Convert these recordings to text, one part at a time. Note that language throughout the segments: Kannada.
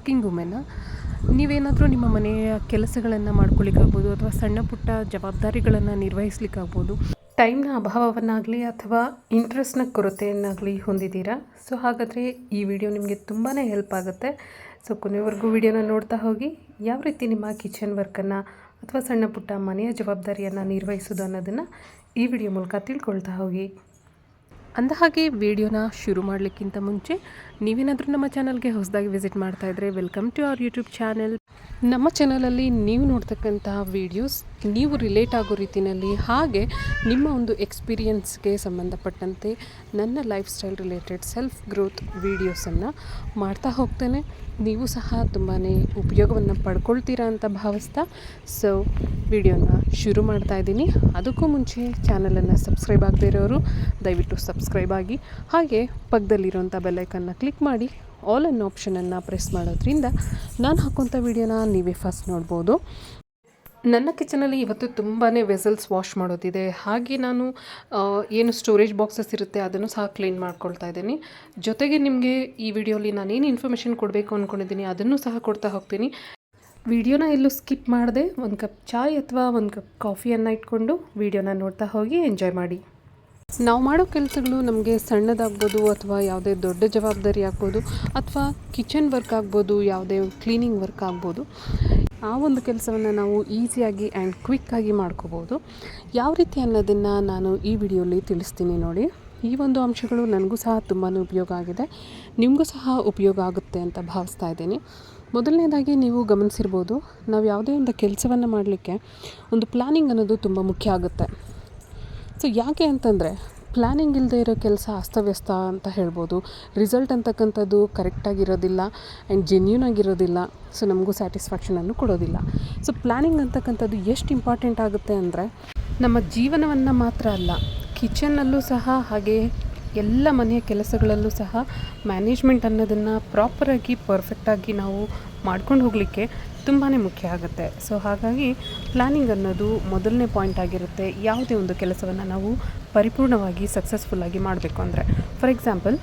ವರ್ಕಿಂಗ್ ವುಮೆನ್ನ ನೀವೇನಾದರೂ ನಿಮ್ಮ ಮನೆಯ ಕೆಲಸಗಳನ್ನು ಮಾಡ್ಕೊಳ್ಳಿಕ್ಕಾಗ್ಬೋದು ಅಥವಾ ಸಣ್ಣ ಪುಟ್ಟ ಜವಾಬ್ದಾರಿಗಳನ್ನು ನಿರ್ವಹಿಸ್ಲಿಕ್ಕಾಗ್ಬೋದು? ಟೈಮ್ನ ಅಭಾವವನ್ನಾಗಲಿ ಅಥವಾ ಇಂಟ್ರೆಸ್ಟ್ನ ಕೊರತೆಯನ್ನಾಗಲಿ ಹೊಂದಿದ್ದೀರಾ? ಸೊ ಹಾಗಾದರೆ ಈ ವಿಡಿಯೋ ನಿಮಗೆ ತುಂಬಾ ಹೆಲ್ಪ್ ಆಗುತ್ತೆ. ಸೊ ಕೊನೆವರೆಗೂ ವಿಡಿಯೋನ ನೋಡ್ತಾ ಹೋಗಿ, ಯಾವ ರೀತಿ ನಿಮ್ಮ ಕಿಚನ್ ವರ್ಕನ್ನು ಅಥವಾ ಸಣ್ಣ ಪುಟ್ಟ ಮನೆಯ ಜವಾಬ್ದಾರಿಯನ್ನು ನಿರ್ವಹಿಸೋದು ಅನ್ನೋದನ್ನು ಈ ವಿಡಿಯೋ ಮೂಲಕ ತಿಳ್ಕೊಳ್ತಾ ಹೋಗಿ. ಅಂದಹಾಗೆ ವಿಡಿಯೋನ ಶುರು ಮಾಡಲಿಕ್ಕಿಂತ ಮುಂಚೆ ನೀವೇನಾದರೂ ನಮ್ಮ ಚಾನಲ್ಗೆ ಹೊಸದಾಗಿ ವಿಸಿಟ್ ಮಾಡ್ತಾ ಇದ್ದರೆ welcome to our YouTube channel. ನಮ್ಮ ಚಾನಲಲ್ಲಿ ನೀವು ನೋಡ್ತಕ್ಕಂತಹ ವೀಡಿಯೋಸ್ ನೀವು ರಿಲೇಟ್ ಆಗೋ ರೀತಿಯಲ್ಲಿ ಹಾಗೆ ನಿಮ್ಮ ಒಂದು ಎಕ್ಸ್ಪೀರಿಯನ್ಸ್ಗೆ ಸಂಬಂಧಪಟ್ಟಂತೆ ನನ್ನ life style related self growth ವೀಡಿಯೋಸನ್ನು ಮಾಡ್ತಾ ಹೋಗ್ತೇನೆ. ನೀವು ಸಹ ತುಂಬಾ ಉಪಯೋಗವನ್ನು ಪಡ್ಕೊಳ್ತೀರಾ ಅಂತ ಭಾವಿಸ್ತಾ ಸೊ ವಿಡಿಯೋನ ಶುರು ಮಾಡ್ತಾ ಇದ್ದೀನಿ. ಅದಕ್ಕೂ ಮುಂಚೆ ಚಾನಲನ್ನು ಸಬ್ಸ್ಕ್ರೈಬ್ ಆಗದೇ ಇರೋರು ದಯವಿಟ್ಟು ಸಬ್ಸ್ಕ್ರೈಬ್ ಆಗಿ ಹಾಗೆ ಪಕ್ಕದಲ್ಲಿರುವಂಥ ಬೆಲ್ಲೈಕನ್ನ ಕ್ಲಿಕ್ ಮಾಡಿ ಆಲ್ ಅನ್ ಆಪ್ಷನನ್ನು ಪ್ರೆಸ್ ಮಾಡೋದ್ರಿಂದ ನಾನು ಹಾಕೋಂಥ ವಿಡಿಯೋನ ನೀವೇ ಫಸ್ಟ್ ನೋಡ್ಬೋದು. ನನ್ನ ಕಿಚನಲ್ಲಿ ಇವತ್ತು ತುಂಬಾ ವೆಸಲ್ಸ್ ವಾಶ್ ಮಾಡೋದಿದೆ. ಹಾಗೆ ನಾನು ಏನು ಸ್ಟೋರೇಜ್ ಬಾಕ್ಸಸ್ ಇರುತ್ತೆ ಅದನ್ನು ಸಹ ಕ್ಲೀನ್ ಮಾಡ್ಕೊಳ್ತಾ ಇದ್ದೀನಿ. ಜೊತೆಗೆ ನಿಮಗೆ ಈ ವಿಡಿಯೋಲಿ ನಾನೇನು ಇನ್ಫಾರ್ಮೇಷನ್ ಕೊಡಬೇಕು ಅಂದ್ಕೊಂಡಿದ್ದೀನಿ ಅದನ್ನು ಸಹ ಕೊಡ್ತಾ ಹೋಗ್ತೀನಿ. ವಿಡಿಯೋನ ಎಲ್ಲೂ ಸ್ಕಿಪ್ ಮಾಡದೆ, ಒಂದು ಕಪ್ ಚಾಯ್ ಅಥವಾ ಒಂದು ಕಪ್ ಕಾಫಿಯನ್ನು ಇಟ್ಕೊಂಡು ವಿಡಿಯೋನ ನೋಡ್ತಾ ಹೋಗಿ ಎಂಜಾಯ್ ಮಾಡಿ. ನಾವು ಮಾಡೋ ಕೆಲಸಗಳು ನಮಗೆ ಸಣ್ಣದಾಗ್ಬೋದು ಅಥವಾ ಯಾವುದೇ ದೊಡ್ಡ ಜವಾಬ್ದಾರಿ ಆಗ್ಬೋದು ಅಥವಾ ಕಿಚನ್ ವರ್ಕ್ ಆಗ್ಬೋದು, ಯಾವುದೇ ಕ್ಲೀನಿಂಗ್ ವರ್ಕ್ ಆಗ್ಬೋದು. ಆ ಒಂದು ಕೆಲಸವನ್ನು ನಾವು ಈಸಿಯಾಗಿ ಆ್ಯಂಡ್ ಕ್ವಿಕ್ಕಾಗಿ ಮಾಡ್ಕೋಬೋದು. ಯಾವ ರೀತಿ ಅನ್ನೋದನ್ನು ನಾನು ಈ ವಿಡಿಯೋಲಿ ತಿಳಿಸ್ತೀನಿ ನೋಡಿ. ಈ ಒಂದು ಅಂಶಗಳು ನನಗೂ ಸಹ ತುಂಬಾ ಉಪಯೋಗ ಆಗಿದೆ. ನಿಮಗೂ ಸಹ ಉಪಯೋಗ ಆಗುತ್ತೆ ಅಂತ ಭಾವಿಸ್ತಾ ಇದ್ದೀನಿ. ಮೊದಲನೇದಾಗಿ ನೀವು ಗಮನಿಸಿರ್ಬೋದು, ನಾವು ಯಾವುದೇ ಒಂದು ಕೆಲಸವನ್ನು ಮಾಡಲಿಕ್ಕೆ ಒಂದು ಪ್ಲಾನಿಂಗ್ ಅನ್ನೋದು ತುಂಬ ಮುಖ್ಯ ಆಗುತ್ತೆ. ಸೊ ಯಾಕೆ ಅಂತಂದರೆ ಪ್ಲ್ಯಾನಿಂಗ್ ಇಲ್ಲದೆ ಇರೋ ಕೆಲಸ ಅಸ್ತವ್ಯಸ್ತ ಅಂತ ಹೇಳ್ಬೋದು. ರಿಸಲ್ಟ್ ಅಂತಕ್ಕಂಥದ್ದು ಕರೆಕ್ಟಾಗಿರೋದಿಲ್ಲ ಆ್ಯಂಡ್ ಜೆನ್ಯೂನ್ ಆಗಿರೋದಿಲ್ಲ. ಸೊ ನಮಗೂ ಸ್ಯಾಟಿಸ್ಫ್ಯಾಕ್ಷನನ್ನು ಕೊಡೋದಿಲ್ಲ. ಸೊ ಪ್ಲ್ಯಾನಿಂಗ್ ಅಂತಕ್ಕಂಥದ್ದು ಎಷ್ಟು ಇಂಪಾರ್ಟೆಂಟ್ ಆಗುತ್ತೆ ಅಂದರೆ, ನಮ್ಮ ಜೀವನವನ್ನು ಮಾತ್ರ ಅಲ್ಲ ಕಿಚನ್ನಲ್ಲೂ ಸಹ ಹಾಗೆ ಎಲ್ಲ ಮನೆಯ ಕೆಲಸಗಳಲ್ಲೂ ಸಹ ಮ್ಯಾನೇಜ್ಮೆಂಟ್ ಅನ್ನೋದನ್ನು ಪ್ರಾಪರಾಗಿ ಪರ್ಫೆಕ್ಟಾಗಿ ನಾವು ಮಾಡ್ಕೊಂಡು ಹೋಗಲಿಕ್ಕೆ ತುಂಬಾ ಮುಖ್ಯ ಆಗುತ್ತೆ. ಸೊ ಹಾಗಾಗಿ ಪ್ಲ್ಯಾನಿಂಗ್ ಅನ್ನೋದು ಮೊದಲನೇ ಪಾಯಿಂಟ್ ಆಗಿರುತ್ತೆ. ಯಾವುದೇ ಒಂದು ಕೆಲಸವನ್ನು ನಾವು ಪರಿಪೂರ್ಣವಾಗಿ ಸಕ್ಸಸ್ಫುಲ್ಲಾಗಿ ಮಾಡಬೇಕು ಅಂದರೆ. ಫಾರ್ ಎಕ್ಸಾಂಪಲ್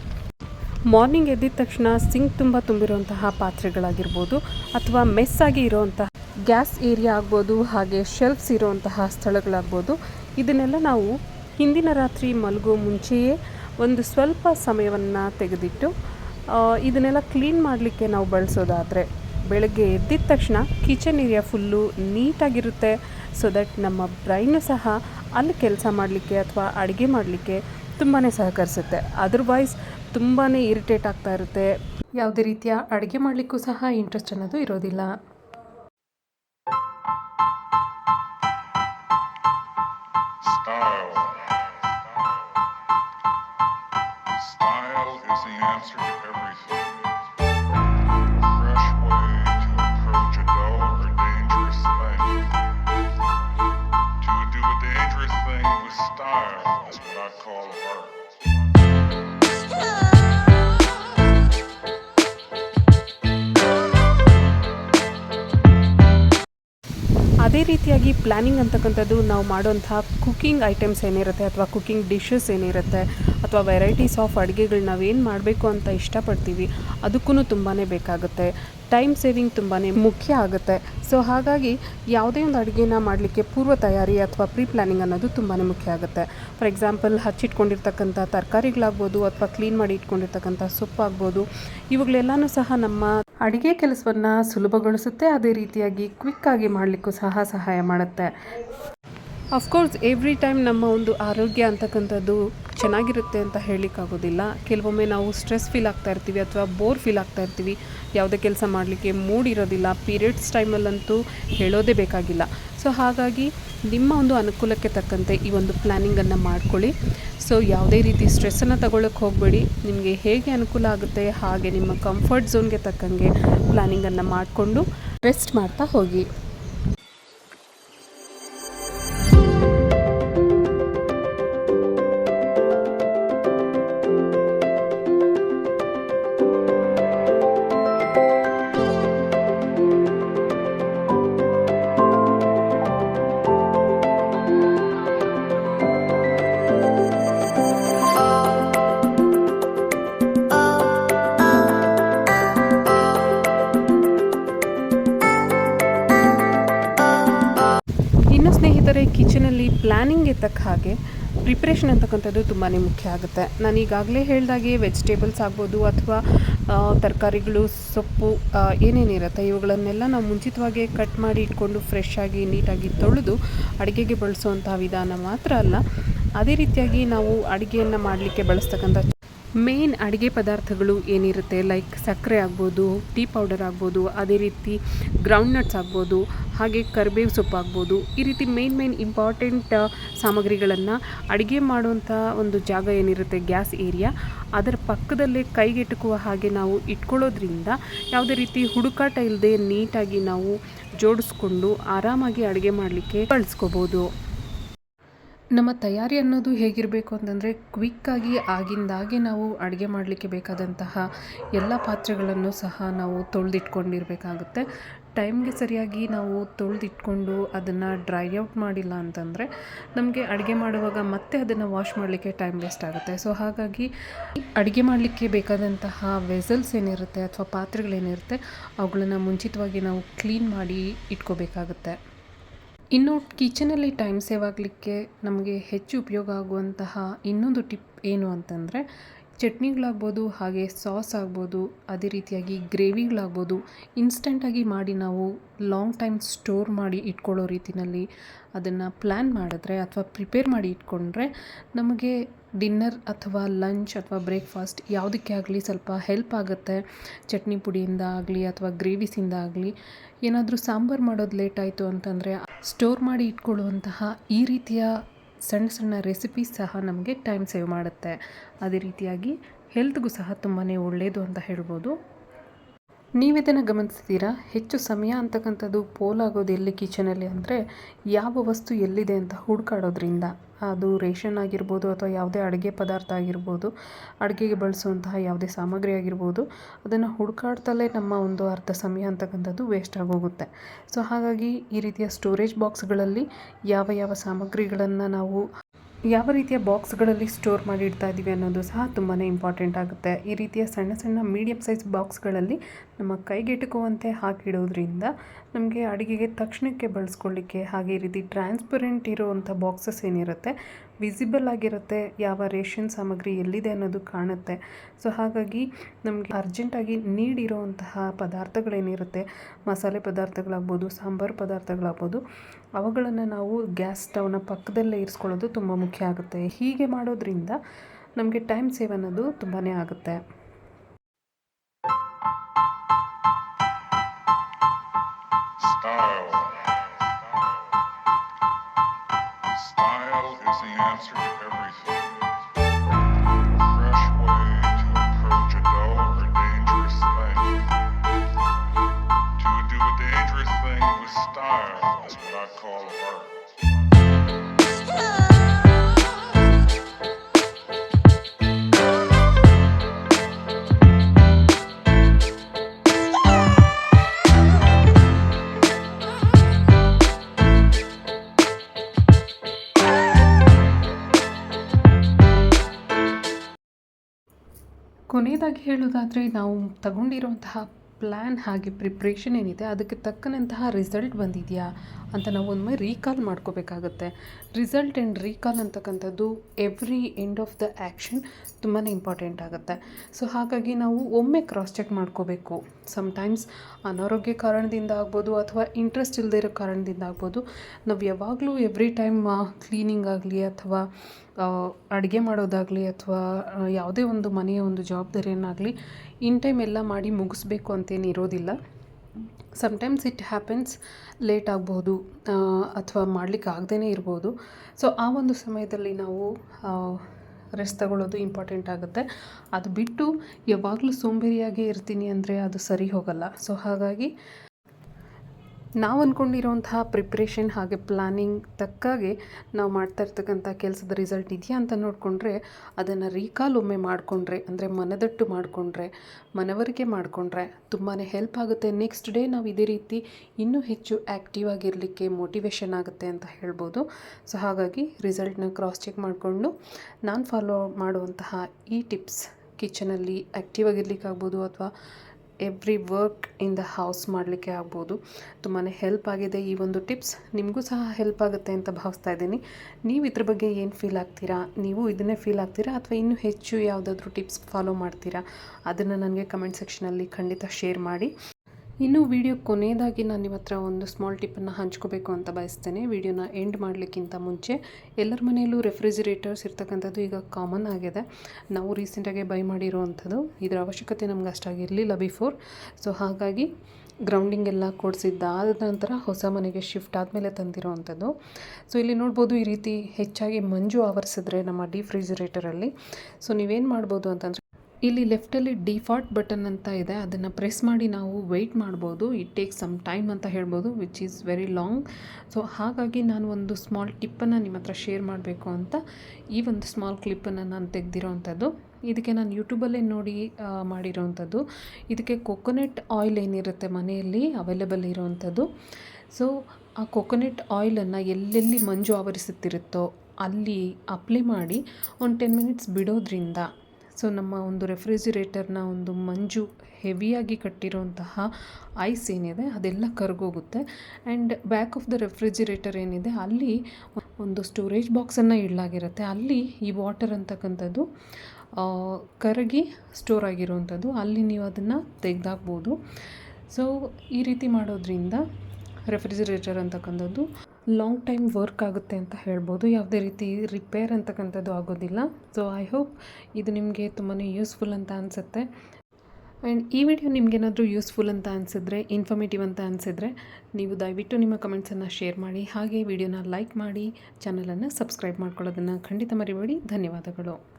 ಮಾರ್ನಿಂಗ್ ಎದ್ದಿದ ತಕ್ಷಣ ಸಿಂಕ್ ತುಂಬ ತುಂಬಿರುವಂತಹ ಪಾತ್ರೆಗಳಾಗಿರ್ಬೋದು ಅಥವಾ ಮೆಸ್ ಆಗಿ ಇರೋವಂತಹ ಗ್ಯಾಸ್ ಏರಿಯಾ ಆಗ್ಬೋದು, ಹಾಗೆ ಶೆಲ್ಫ್ಸ್ ಇರೋವಂತಹ ಸ್ಥಳಗಳಾಗ್ಬೋದು. ಇದನ್ನೆಲ್ಲ ನಾವು ಹಿಂದಿನ ರಾತ್ರಿ ಮಲಗೋ ಮುಂಚೆಯೇ ಒಂದು ಸ್ವಲ್ಪ ಸಮಯವನ್ನು ತೆಗೆದಿಟ್ಟು ಇದನ್ನೆಲ್ಲ ಕ್ಲೀನ್ ಮಾಡಲಿಕ್ಕೆ ನಾವು ಬಳಸೋದಾದರೆ ಬೆಳಗ್ಗೆ ಎದ್ದಿದ ತಕ್ಷಣ ಕಿಚನ್ ಏರಿಯಾ ಫುಲ್ಲು ನೀಟಾಗಿರುತ್ತೆ. ಸೊ ದಟ್ ನಮ್ಮ ಬ್ರೈನು ಸಹ ಅಲ್ಲಿ ಕೆಲಸ ಮಾಡಲಿಕ್ಕೆ ಅಥವಾ ಅಡುಗೆ ಮಾಡಲಿಕ್ಕೆ ತುಂಬಾ ಸಹಕರಿಸುತ್ತೆ. ಅದರ್ವೈಸ್ ತುಂಬಾ ಇರಿಟೇಟ್ ಆಗ್ತಾ ಇರುತ್ತೆ. ಯಾವುದೇ ರೀತಿಯ ಅಡುಗೆ ಮಾಡಲಿಕ್ಕೂ ಸಹ ಇಂಟ್ರೆಸ್ಟ್ ಅನ್ನೋದು ಇರೋದಿಲ್ಲ. Style. Style is the answer to call her. ಅದೇ ರೀತಿಯಾಗಿ ಪ್ಲ್ಯಾನಿಂಗ್ ಅಂತಕ್ಕಂಥದ್ದು ನಾವು ಮಾಡುವಂತಹ ಕುಕ್ಕಿಂಗ್ ಐಟಮ್ಸ್ ಏನಿರುತ್ತೆ ಅಥವಾ ಕುಕ್ಕಿಂಗ್ ಡಿಶಸ್ ಏನಿರುತ್ತೆ ಅಥವಾ ವೆರೈಟೀಸ್ ಆಫ್ ಅಡುಗೆಗಳು ನಾವೇನು ಮಾಡಬೇಕು ಅಂತ ಇಷ್ಟಪಡ್ತೀವಿ ಅದಕ್ಕೂ ತುಂಬಾ ಬೇಕಾಗುತ್ತೆ. ಟೈಮ್ ಸೇವಿಂಗ್ ತುಂಬಾ ಮುಖ್ಯ ಆಗುತ್ತೆ. ಸೊ ಹಾಗಾಗಿ ಯಾವುದೇ ಒಂದು ಅಡುಗೆನ ಮಾಡಲಿಕ್ಕೆ ಪೂರ್ವ ತಯಾರಿ ಅಥವಾ ಪ್ರೀ ಪ್ಲ್ಯಾನಿಂಗ್ ಅನ್ನೋದು ತುಂಬಾ ಮುಖ್ಯ ಆಗುತ್ತೆ. ಫಾರ್ ಎಕ್ಸಾಂಪಲ್ ಹಚ್ಚಿಟ್ಕೊಂಡಿರ್ತಕ್ಕಂಥ ತರಕಾರಿಗಳಾಗ್ಬೋದು ಅಥವಾ ಕ್ಲೀನ್ ಮಾಡಿ ಇಟ್ಕೊಂಡಿರ್ತಕ್ಕಂಥ ಸೊಪ್ಪಾಗ್ಬೋದು, ಇವುಗಳೆಲ್ಲನೂ ಸಹ ನಮ್ಮ ಅಡುಗೆ ಕೆಲಸವನ್ನು ಸುಲಭಗೊಳಿಸುತ್ತೆ ಅದೇ ರೀತಿಯಾಗಿ ಕ್ವಿಕ್ಕಾಗಿ ಮಾಡಲಿಕ್ಕೂ ಸಹ ಸಹಾಯ ಮಾಡುತ್ತೆ. ಅಫ್ಕೋರ್ಸ್ ಎವ್ರಿ ಟೈಮ್ ನಮ್ಮ ಒಂದು ಆರೋಗ್ಯ ಅಂತಕ್ಕಂಥದ್ದು ಚೆನ್ನಾಗಿರುತ್ತೆ ಅಂತ ಹೇಳಲಿಕ್ಕಾಗೋದಿಲ್ಲ. ಕೆಲವೊಮ್ಮೆ ನಾವು ಸ್ಟ್ರೆಸ್ ಫೀಲ್ ಆಗ್ತಾ ಇರ್ತೀವಿ ಅಥವಾ ಬೋರ್ ಫೀಲ್ ಆಗ್ತಾ ಇರ್ತೀವಿ. ಯಾವುದೇ ಕೆಲಸ ಮಾಡಲಿಕ್ಕೆ ಮೂಡ್ ಇರೋದಿಲ್ಲ. ಪೀರಿಯಡ್ಸ್ ಟೈಮಲ್ಲಂತೂ ಹೇಳೋದೇ ಬೇಕಾಗಿಲ್ಲ. ಸೊ ಹಾಗಾಗಿ ನಿಮ್ಮ ಒಂದು ಅನುಕೂಲಕ್ಕೆ ತಕ್ಕಂತೆ ಈ ಒಂದು ಪ್ಲ್ಯಾನಿಂಗನ್ನು ಮಾಡ್ಕೊಳ್ಳಿ. ಸೊ ಯಾವುದೇ ರೀತಿ ಸ್ಟ್ರೆಸ್ಸನ್ನು ತಗೊಳ್ಳೋಕ್ಕೆ ಹೋಗಬೇಡಿ. ನಿಮಗೆ ಹೇಗೆ ಅನುಕೂಲ ಆಗುತ್ತೆ, ಹಾಗೆ ನಿಮ್ಮ ಕಂಫರ್ಟ್ ಝೋನ್ಗೆ ತಕ್ಕಂಗೆ ಪ್ಲ್ಯಾನಿಂಗನ್ನು ಮಾಡಿಕೊಂಡು ರೆಸ್ಟ್ ಮಾಡ್ತಾ ಹೋಗಿ. ಪ್ಲ್ಯಾನಿಂಗ್ಗೆ ತಕ್ಕ ಹಾಗೆ ಪ್ರಿಪ್ರೇಷನ್ ಅಂತಕ್ಕಂಥದ್ದು ತುಂಬಾ ಮುಖ್ಯ ಆಗುತ್ತೆ. ನಾನು ಈಗಾಗಲೇ ಹೇಳಿದಾಗೆ ವೆಜಿಟೇಬಲ್ಸ್ ಆಗ್ಬೋದು ಅಥವಾ ತರಕಾರಿಗಳು, ಸೊಪ್ಪು ಏನೇನಿರುತ್ತೆ ಇವುಗಳನ್ನೆಲ್ಲ ನಾವು ಮುಂಚಿತವಾಗಿ ಕಟ್ ಮಾಡಿ ಇಟ್ಕೊಂಡು ಫ್ರೆಶ್ ಆಗಿ, ನೀಟಾಗಿ ತೊಳೆದು ಅಡುಗೆಗೆ ಬಳಸುವಂಥ ವಿಧಾನ ಮಾತ್ರ ಅಲ್ಲ, ಅದೇ ರೀತಿಯಾಗಿ ನಾವು ಅಡುಗೆಯನ್ನು ಮಾಡಲಿಕ್ಕೆ ಬಳಸ್ತಕ್ಕಂಥ ಮೇನ್ ಅಡುಗೆ ಪದಾರ್ಥಗಳು ಏನಿರುತ್ತೆ? ಲೈಕ್ ಸಕ್ಕರೆ ಆಗ್ಬೋದು ಟೀ ಪೌಡರ್ ಆಗ್ಬೋದು, ಅದೇ ರೀತಿ ಗ್ರೌಂಡ್ ನಟ್ಸ್ ಆಗ್ಬೋದು, ಹಾಗೆ ಕರ್ಬೇವು ಸೊಪ್ಪು ಆಗ್ಬೋದು. ಈ ರೀತಿ ಮೇನ್ ಮೇನ್ ಇಂಪಾರ್ಟೆಂಟ್ ಸಾಮಗ್ರಿಗಳನ್ನು ಅಡುಗೆ ಮಾಡುವಂಥ ಒಂದು ಜಾಗ ಏನಿರುತ್ತೆ? ಗ್ಯಾಸ್ ಏರಿಯಾ ಅದರ ಪಕ್ಕದಲ್ಲೇ ಕೈಗೆಟುಕುವ ಹಾಗೆ ನಾವು ಇಟ್ಕೊಳ್ಳೋದ್ರಿಂದ ಯಾವುದೇ ರೀತಿ ಹುಡುಕಾಟ ಇಲ್ಲದೆ ನೀಟಾಗಿ ನಾವು ಜೋಡಿಸ್ಕೊಂಡು ಆರಾಮಾಗಿ ಅಡುಗೆ ಮಾಡಲಿಕ್ಕೆ ಬಳಸ್ಕೋಬೋದು. ನಮ್ಮ ತಯಾರಿ ಅನ್ನೋದು ಹೇಗಿರಬೇಕು ಅಂತಂದರೆ ಕ್ವಿಕ್ಕಾಗಿ ಆಗಿಂದಾಗೆ ನಾವು ಅಡುಗೆ ಮಾಡಲಿಕ್ಕೆ ಬೇಕಾದಂತಹ ಎಲ್ಲ ಪಾತ್ರೆಗಳನ್ನು ಸಹ ನಾವು ತೊಳೆದಿಟ್ಕೊಂಡಿರಬೇಕಾಗುತ್ತೆ. ಟೈಮ್ಗೆ ಸರಿಯಾಗಿ ನಾವು ತೊಳೆದಿಟ್ಕೊಂಡು ಅದನ್ನು ಡ್ರೈ ಔಟ್ ಮಾಡಿಲ್ಲ ಅಂತಂದರೆ ನಮಗೆ ಅಡುಗೆ ಮಾಡುವಾಗ ಮತ್ತೆ ಅದನ್ನು ವಾಶ್ ಮಾಡಲಿಕ್ಕೆ ಟೈಮ್ ವೇಸ್ಟ್ ಆಗುತ್ತೆ. ಸೊ ಹಾಗಾಗಿ ಅಡುಗೆ ಮಾಡಲಿಕ್ಕೆ ಬೇಕಾದಂತಹ ವೆಸಲ್ಸ್ ಏನಿರುತ್ತೆ ಅಥವಾ ಪಾತ್ರೆಗಳೇನಿರುತ್ತೆ ಅವುಗಳನ್ನು ಮುಂಚಿತವಾಗಿ ನಾವು ಕ್ಲೀನ್ ಮಾಡಿ ಇಟ್ಕೋಬೇಕಾಗುತ್ತೆ. ಇನ್ನು ಕಿಚನಲ್ಲಿ ಟೈಮ್ ಸೇವ್ ಆಗಲಿಕ್ಕೆ ನಮಗೆ ಹೆಚ್ಚು ಉಪಯೋಗ ಆಗುವಂತಹ ಇನ್ನೊಂದು ಟಿಪ್ ಏನು ಅಂತಂದರೆ ಚಟ್ನಿಗಳಾಗ್ಬೋದು, ಹಾಗೆ ಸಾಸ್ ಆಗ್ಬೋದು, ಅದೇ ರೀತಿಯಾಗಿ ಗ್ರೇವಿಗಳಾಗ್ಬೋದು ಇನ್ಸ್ಟೆಂಟಾಗಿ ಮಾಡಿ ನಾವು ಲಾಂಗ್ ಟೈಮ್ ಸ್ಟೋರ್ ಮಾಡಿ ಇಟ್ಕೊಳ್ಳೋ ರೀತಿಯಲ್ಲಿ ಅದನ್ನು ಪ್ಲ್ಯಾನ್ ಮಾಡಿದ್ರೆ ಅಥವಾ ಪ್ರಿಪೇರ್ ಮಾಡಿ ಇಟ್ಕೊಂಡ್ರೆ ನಮಗೆ ಡಿನ್ನರ್ ಅಥವಾ ಲಂಚ್ ಅಥವಾ ಬ್ರೇಕ್ಫಾಸ್ಟ್ ಯಾವುದಕ್ಕೆ ಆಗಲಿ ಸ್ವಲ್ಪ ಹೆಲ್ಪ್ ಆಗುತ್ತೆ. ಚಟ್ನಿ ಪುಡಿಯಿಂದ ಆಗಲಿ ಅಥವಾ ಗ್ರೇವಿಸಿಂದ ಆಗಲಿ. ಏನಾದರೂ ಸಾಂಬಾರು ಮಾಡೋದು ಲೇಟ್ ಆಯಿತು ಅಂತಂದರೆ ಸ್ಟೋರ್ ಮಾಡಿ ಇಟ್ಕೊಳ್ಳುವಂತಹ ಈ ರೀತಿಯ ಸಣ್ಣ ಸಣ್ಣ ರೆಸಿಪೀಸ್ ಸಹ ನಮಗೆ ಟೈಮ್ ಸೇವ್ ಮಾಡುತ್ತೆ. ಅದೇ ರೀತಿಯಾಗಿ ಹೆಲ್ತ್ಗೂ ಸಹ ತುಂಬಾ ಒಳ್ಳೆಯದು ಅಂತ ಹೇಳ್ಬೋದು. ನೀವಿದನ್ನು ಗಮನಿಸ್ತೀರಾ? ಹೆಚ್ಚು ಸಮಯ ಅಂತಕ್ಕಂಥದ್ದು ಪೋಲಾಗೋದು ಎಲ್ಲಿ ಕಿಚನಲ್ಲಿ ಅಂದರೆ ಯಾವ ವಸ್ತು ಎಲ್ಲಿದೆ ಅಂತ ಹುಡುಕಾಡೋದ್ರಿಂದ. ಅದು ರೇಷನ್ ಆಗಿರ್ಬೋದು ಅಥವಾ ಯಾವುದೇ ಅಡುಗೆ ಪದಾರ್ಥ ಆಗಿರ್ಬೋದು, ಅಡುಗೆಗೆ ಬಳಸುವಂತಹ ಯಾವುದೇ ಸಾಮಗ್ರಿ ಆಗಿರ್ಬೋದು, ಅದನ್ನು ಹುಡುಕಾಡ್ತಲೇ ನಮ್ಮ ಒಂದು ಅರ್ಧ ಸಮಯ ಅಂತಕ್ಕಂಥದ್ದು ವೇಸ್ಟ್ ಆಗೋಗುತ್ತೆ. ಸೊ ಹಾಗಾಗಿ ಈ ರೀತಿಯ ಸ್ಟೋರೇಜ್ ಬಾಕ್ಸ್ಗಳಲ್ಲಿ ಯಾವ ಯಾವ ಸಾಮಗ್ರಿಗಳನ್ನು ನಾವು ಯಾವ ರೀತಿಯ ಬಾಕ್ಸ್ಗಳಲ್ಲಿ ಸ್ಟೋರ್ ಮಾಡಿ ಇಡ್ತಾ ಇದ್ದೀವಿ ಅನ್ನೋದು ಸಹ ತುಂಬಾ ಇಂಪಾರ್ಟೆಂಟ್ ಆಗುತ್ತೆ. ಈ ರೀತಿಯ ಸಣ್ಣ ಸಣ್ಣ ಮೀಡಿಯಮ್ ಸೈಜ್ ಬಾಕ್ಸ್ಗಳಲ್ಲಿ ನಮ್ಮ ಕೈಗೆಟುಕುವಂತೆ ಹಾಕಿಡೋದ್ರಿಂದ ನಮಗೆ ಅಡುಗೆಗೆ ತಕ್ಷಣಕ್ಕೆ ಬಳಸ್ಕೊಳ್ಳಿಕ್ಕೆ ಹಾಗೆ ಈ ರೀತಿ ಟ್ರಾನ್ಸ್ಪರೆಂಟ್ ಇರುವಂಥ ಬಾಕ್ಸಸ್ ಏನಿರುತ್ತೆ ವಿಸಿಬಲ್ ಆಗಿರುತ್ತೆ, ಯಾವ ರೇಷನ್ ಸಾಮಗ್ರಿ ಎಲ್ಲಿದೆ ಅನ್ನೋದು ಕಾಣುತ್ತೆ. ಸೊ ಹಾಗಾಗಿ ನಮಗೆ ಅರ್ಜೆಂಟಾಗಿ ನೀಡ್ ಇರೋವಂತಹ ಪದಾರ್ಥಗಳೇನಿರುತ್ತೆ, ಮಸಾಲೆ ಪದಾರ್ಥಗಳಾಗ್ಬೋದು, ಸಾಂಬಾರು ಪದಾರ್ಥಗಳಾಗ್ಬೋದು, ಅವುಗಳನ್ನು ನಾವು ಗ್ಯಾಸ್ ಸ್ಟವ್ನ ಪಕ್ಕದಲ್ಲೇ ಇರಿಸ್ಕೊಳ್ಳೋದು ತುಂಬ ಮುಖ್ಯ ಆಗುತ್ತೆ. ಹೀಗೆ ಮಾಡೋದ್ರಿಂದ ನಮಗೆ ಟೈಮ್ ಸೇವ್ ಅನ್ನೋದು ತುಂಬಾ ಆಗುತ್ತೆ. Style. Style is the answer to everything. A fresh way to approach a dull or dangerous thing. To do a dangerous thing with style is what I call art. ಕೊನೆಯದಾಗಿ ಹೇಳೋದಾದರೆ ನಾವು ತಗೊಂಡಿರುವಂತಹ ಪ್ಲ್ಯಾನ್ ಹಾಗೆ ಪ್ರಿಪ್ರೇಷನ್ ಏನಿದೆ ಅದಕ್ಕೆ ತಕ್ಕನಂತಹ ರಿಸಲ್ಟ್ ಬಂದಿದೆಯಾ? ಅಂತ ನಾವು ಒಮ್ಮೆ ರೀಕಾಲ್ ಮಾಡ್ಕೋಬೇಕಾಗುತ್ತೆ. ರಿಸಲ್ಟ್ ಆ್ಯಂಡ್ ರೀಕಾಲ್ ಅಂತಕ್ಕಂಥದ್ದು every end of the action ತುಂಬಾ ಇಂಪಾರ್ಟೆಂಟ್ ಆಗುತ್ತೆ. ಸೊ ಹಾಗಾಗಿ ನಾವು ಒಮ್ಮೆ ಕ್ರಾಸ್ ಚೆಕ್ ಮಾಡ್ಕೋಬೇಕು. ಸಮಟೈಮ್ಸ್ ಅನಾರೋಗ್ಯ ಕಾರಣದಿಂದ ಆಗ್ಬೋದು ಅಥವಾ ಇಂಟ್ರೆಸ್ಟ್ ಇಲ್ಲದೇ ಇರೋ ಕಾರಣದಿಂದ ಆಗ್ಬೋದು. ನಾವು ಯಾವಾಗಲೂ ಎವ್ರಿ ಟೈಮ್ ಕ್ಲೀನಿಂಗ್ ಆಗಲಿ ಅಥವಾ ಅಡುಗೆ ಮಾಡೋದಾಗಲಿ ಅಥವಾ ಯಾವುದೇ ಒಂದು ಮನೆಯ ಒಂದು ಜವಾಬ್ದಾರಿಯನ್ನಾಗಲಿ ಇನ್ ಟೈಮ್ ಎಲ್ಲ ಮಾಡಿ ಮುಗಿಸ್ಬೇಕು ಅಂತೇನು ಇರೋದಿಲ್ಲ ಸಮ್ಟೈಮ್ಸ್ ಇಟ್ ಹ್ಯಾಪನ್ಸ್ ಲೇಟ್ ಆಗ್ಬೋದು ಅಥವಾ ಮಾಡಲಿಕ್ಕೆ ಆಗದೇ ಇರ್ಬೋದು. ಸೊ ಆ ಒಂದು ಸಮಯದಲ್ಲಿ ನಾವು ರೆಸ್ಟ್ ತಗೊಳ್ಳೋದು ಇಂಪಾರ್ಟೆಂಟ್ ಆಗುತ್ತೆ. ಅದು ಬಿಟ್ಟು ಯಾವಾಗಲೂ ಸೋಂಬೇರಿಯಾಗೇ ಇರ್ತೀನಿ ಅಂದರೆ ಅದು ಸರಿ ಹೋಗಲ್ಲ. ಸೊ ಹಾಗಾಗಿ ನಾವು ಅಂದ್ಕೊಂಡಿರೋಂತಹ ಪ್ರಿಪ್ರೇಷನ್ ಹಾಗೆ ಪ್ಲಾನಿಂಗ್ ತಕ್ಕಾಗೆ ನಾವು ಮಾಡ್ತಾ ಇರ್ತಕ್ಕಂಥ ಕೆಲಸದ ರಿಸಲ್ಟ್ ಇದೆಯಾ ಅಂತ ನೋಡಿಕೊಂಡ್ರೆ ಅದನ್ನು ರೀಕಾಲ್ ಒಮ್ಮೆ ಮಾಡಿಕೊಂಡ್ರೆ, ಅಂದರೆ ಮನದಟ್ಟು ಮಾಡಿಕೊಂಡ್ರೆ, ಮನವರಿಕೆ ಮಾಡಿಕೊಂಡ್ರೆ ತುಂಬಾ ಹೆಲ್ಪ್ ಆಗುತ್ತೆ. ನೆಕ್ಸ್ಟ್ ಡೇ ನಾವು ಇದೇ ರೀತಿ ಇನ್ನೂ ಹೆಚ್ಚು ಆ್ಯಕ್ಟಿವ್ ಆಗಿರಲಿಕ್ಕೆ ಮೋಟಿವೇಶನ್ ಆಗುತ್ತೆ ಅಂತ ಹೇಳ್ಬೋದು. ಸೊ ಹಾಗಾಗಿ ರಿಸಲ್ಟ್ನ ಕ್ರಾಸ್ ಚೆಕ್ ಮಾಡಿಕೊಂಡು ನಾನು ಫಾಲೋ ಮಾಡುವಂತಹ ಈ ಟಿಪ್ಸ್ ಕಿಚನಲ್ಲಿ ಆ್ಯಕ್ಟಿವ್ ಆಗಿರ್ಲಿಕ್ಕಾಗ್ಬೋದು ಅಥವಾ every work in the house ಮಾಡಲಿಕ್ಕೆ ಆಗ್ಬೋದು. ತುಂಬಾ ಹೆಲ್ಪ್ ಆಗಿದೆ ಈ ಒಂದು ಟಿಪ್ಸ್ ನಿಮಗೂ ಸಹ ಹೆಲ್ಪ್ ಆಗುತ್ತೆ ಅಂತ ಭಾವಿಸ್ತಾ ಇದ್ದೀನಿ. ನೀವು ಇದ್ರ ಬಗ್ಗೆ ಏನು ಫೀಲ್ ಆಗ್ತೀರಾ? ನೀವು ಇದನ್ನೇ ಫೀಲ್ ಆಗ್ತೀರಾ? ಅಥವಾ ಇನ್ನೂ ಹೆಚ್ಚು ಯಾವುದಾದ್ರೂ ಟಿಪ್ಸ್ ಫಾಲೋ ಮಾಡ್ತೀರಾ? ಅದನ್ನು ನನಗೆ ಕಮೆಂಟ್ ಸೆಕ್ಷನಲ್ಲಿ ಖಂಡಿತ ಶೇರ್ ಮಾಡಿ. ಇನ್ನು ವಿಡಿಯೋ ಕೊನೆಯದಾಗಿ ನಾನು ನಿಮ್ಮ ಹತ್ರ ಒಂದು ಸ್ಮಾಲ್ ಟಿಪ್ಪನ್ನು ಹಂಚ್ಕೋಬೇಕು ಅಂತ ಬಯಸ್ತೇನೆ. ವಿಡಿಯೋನ ಎಂಡ್ ಮಾಡಲಿಕ್ಕಿಂತ ಮುಂಚೆ ಎಲ್ಲರ ಮನೆಯಲ್ಲೂ ರೆಫ್ರಿಜಿರೇಟರ್ಸ್ ಇರ್ತಕ್ಕಂಥದ್ದು ಈಗ ಕಾಮನ್ ಆಗಿದೆ. ನಾವು ರೀಸೆಂಟಾಗಿ ಬೈ ಮಾಡಿರುವಂಥದ್ದು ಇದರ ಅವಶ್ಯಕತೆ ನಮ್ಗೆ ಅಷ್ಟಾಗಿ ಇರಲಿಲ್ಲ ಬಿಫೋರ್ ಸೊ ಹಾಗಾಗಿ ಗ್ರೌಂಡಿಂಗ್ ಎಲ್ಲ ಕೊಡಿಸಿದ್ದಾದ ನಂತರ ಹೊಸ ಮನೆಗೆ ಶಿಫ್ಟ್ ಆದಮೇಲೆ ತಂದಿರೋವಂಥದ್ದು. ಸೊ ಇಲ್ಲಿ ನೋಡ್ಬೋದು ಈ ರೀತಿ ಹೆಚ್ಚಾಗಿ ಮಂಜು ಆವರಿಸಿದ್ರೆ ನಮ್ಮ ಡಿಫ್ರಿಜಿರೇಟರಲ್ಲಿ ಸೊ ನೀವೇನು ಮಾಡ್ಬೋದು ಅಂತಂದರೆ ಇಲ್ಲಿ ಲೆಫ್ಟಲ್ಲಿ ಡಿಫಾಲ್ಟ್ ಬಟನ್ ಅಂತ ಇದೆ. ಅದನ್ನು ಪ್ರೆಸ್ ಮಾಡಿ ನಾವು ವೆಯ್ಟ್ ಮಾಡ್ಬೋದು. ಇಟ್ ಟೇಕ್ ಸಮ್ ಟೈಮ್ ಅಂತ ಹೇಳ್ಬೋದು which is very long so ಹಾಗಾಗಿ ನಾನು ಒಂದು ಸ್ಮಾಲ್ ಟಿಪ್ಪನ್ನು ನಿಮ್ಮ ಹತ್ರ ಶೇರ್ ಮಾಡಬೇಕು ಅಂತ ಈ ಒಂದು ಸ್ಮಾಲ್ ಕ್ಲಿಪ್ಪನ್ನು ನಾನು ತೆಗೆದಿರೋವಂಥದ್ದು ಇದಕ್ಕೆ ನಾನು ಯೂಟ್ಯೂಬಲ್ಲೇ ನೋಡಿ ಮಾಡಿರೋವಂಥದ್ದು ಇದಕ್ಕೆ ಕೊಕೊನೆಟ್ ಆಯಿಲ್ ಏನಿರುತ್ತೆ ಮನೆಯಲ್ಲಿ ಅವೈಲೇಬಲ್ ಇರೋವಂಥದ್ದು ಸೊ ಆ ಕೊಕೊನೆಟ್ ಆಯಿಲನ್ನು ಎಲ್ಲೆಲ್ಲಿ ಮಂಜು ಆವರಿಸುತ್ತಿರುತ್ತೋ ಅಲ್ಲಿ ಅಪ್ಲೈ ಮಾಡಿ ಒಂದು ಟೆನ್ ಮಿನಿಟ್ಸ್ ಬಿಡೋದ್ರಿಂದ ಸೊ ನಮ್ಮ ಒಂದು ರೆಫ್ರಿಜಿರೇಟರ್ನ ಒಂದು ಮಂಜು ಹೆವಿಯಾಗಿ ಕಟ್ಟಿರೋಂತಹ ಐಸ್ ಏನಿದೆ, ಅದೆಲ್ಲ ಕರಗೋಗುತ್ತೆ. And back of the refrigerator ಏನಿದೆ, ಅಲ್ಲಿ ಒಂದು ಸ್ಟೋರೇಜ್ ಬಾಕ್ಸನ್ನು ಇಡಲಾಗಿರುತ್ತೆ. ಅಲ್ಲಿ ಈ ವಾಟರ್ ಅಂತಕ್ಕಂಥದ್ದು ಕರಗಿ ಸ್ಟೋರ್ ಆಗಿರುವಂಥದ್ದು ಅಲ್ಲಿ ನೀವು ಅದನ್ನು ತೆಗೆದಾಕ್ಬೋದು. ಸೊ ಈ ರೀತಿ ಮಾಡೋದ್ರಿಂದ ರೆಫ್ರಿಜಿರೇಟರ್ ಅಂತಕ್ಕಂಥದ್ದು ಲಾಂಗ್ ಟೈಮ್ ವರ್ಕ್ ಆಗುತ್ತೆ ಅಂತ ಹೇಳ್ಬೋದು. ಯಾವುದೇ ರೀತಿ ರಿಪೇರ್ ಅಂತಕ್ಕಂಥದ್ದು ಆಗೋದಿಲ್ಲ. ಸೊ ಐ ಹೋಪ್ ಇದು ನಿಮಗೆ ತುಂಬಾ ಯೂಸ್ಫುಲ್ ಅಂತ ಅನಿಸುತ್ತೆ. ಆ್ಯಂಡ್ ಈ ವಿಡಿಯೋ ನಿಮಗೇನಾದರೂ ಯೂಸ್ಫುಲ್ ಅಂತ ಅನಿಸಿದ್ರೆ ಇನ್ಫಾರ್ಮೇಟಿವ್ ಅಂತ ಅನಿಸಿದ್ರೆ, ನೀವು ದಯವಿಟ್ಟು ನಿಮ್ಮ ಕಮೆಂಟ್ಸನ್ನು ಶೇರ್ ಮಾಡಿ. ಹಾಗೆ ವಿಡಿಯೋನ ಲೈಕ್ ಮಾಡಿ ಚಾನಲನ್ನು ಸಬ್ಸ್ಕ್ರೈಬ್ ಮಾಡ್ಕೊಳ್ಳೋದನ್ನು ಖಂಡಿತ ಮರಿಬೇಡಿ. ಧನ್ಯವಾದಗಳು.